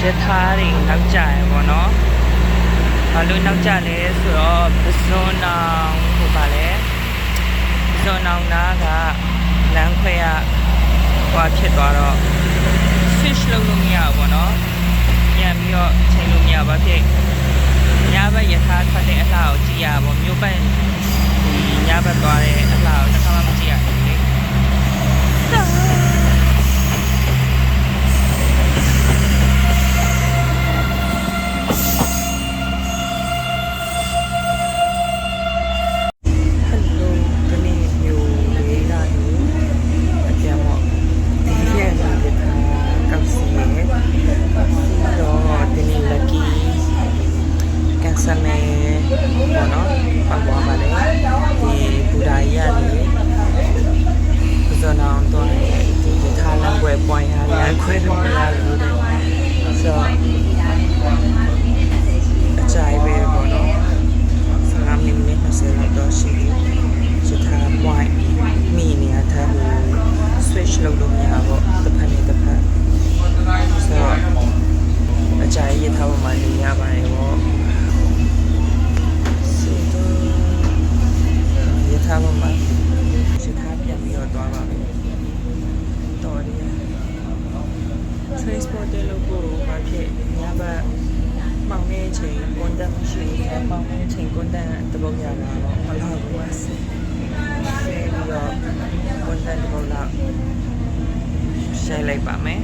ရထားတွေနောက်ကျရယ်ပေါ့နော်ဘာလို့နောက်ကျလဲဆိုတော့ပဇွန်နောင်ဟိုပါလဲပဇွန်နောင်နာကလမ်းခွဲရဟွာဖြစ်သွားတော့ switch လုပ်လို့မရဘူးပေါ့နော်ပြန်ပြီးတော့ချိန်လို့မရပါဖြစ်ညဘက်ရထားထွက်တဲ့အလှကိုကြည့်ရပါဘောမြို့ပတ်ဒီညဘက်သွားတဲ့အလှကိုတစ်ခါမှမကြည့်ရဘူးလေဟယ်လိုဒီနေ့မျိုးလေးလာနေအပြန် တော့ဒီရက်နေတဲ့ကောက်စီရဲ့စီတော့ဒီနေ့ lucky ကန်ဆယ်မယ်ပေါ့နော်ပတ်သွားပါလေဒီဘူဒါကြီးကနေဇွန်အောင်တော့ဒီဒီထားလမ်းွယ်ပွိုင်းရလမ်းခွဲတော့လာလို့တဲ့ဆိုတော့အကြိုက်ပဲပေါ့နော်15မိနစ်20လောက်တော့ရှိပြီစထား point မိနေရတဲ့ဟို switch လုပ်လို့မရပေါ့တစ်ဖက်နဲ့တစ်ဖက်ဆိုတော့အကြိုက်ရထားပေါ်မှာနေရပါတယ်ပေါ့စီတော့ရထားပေါ်မှာရထားပြန်ပြီးတော့သွားပါမယ်တော်တယ် transport တဲ့လို့ကိုဘာဖြစ်ညဘက်မောင်နေချိန်ကွန်တန်မရှိဘူးမောင်နေချိန်ကွန်တန်တပုတ်ရတာတော့မလာဘူးအစစ်ပြီးတော့ကွန်တန်တပုတ်လောက် ရှယ်လိုက်ပါမယ်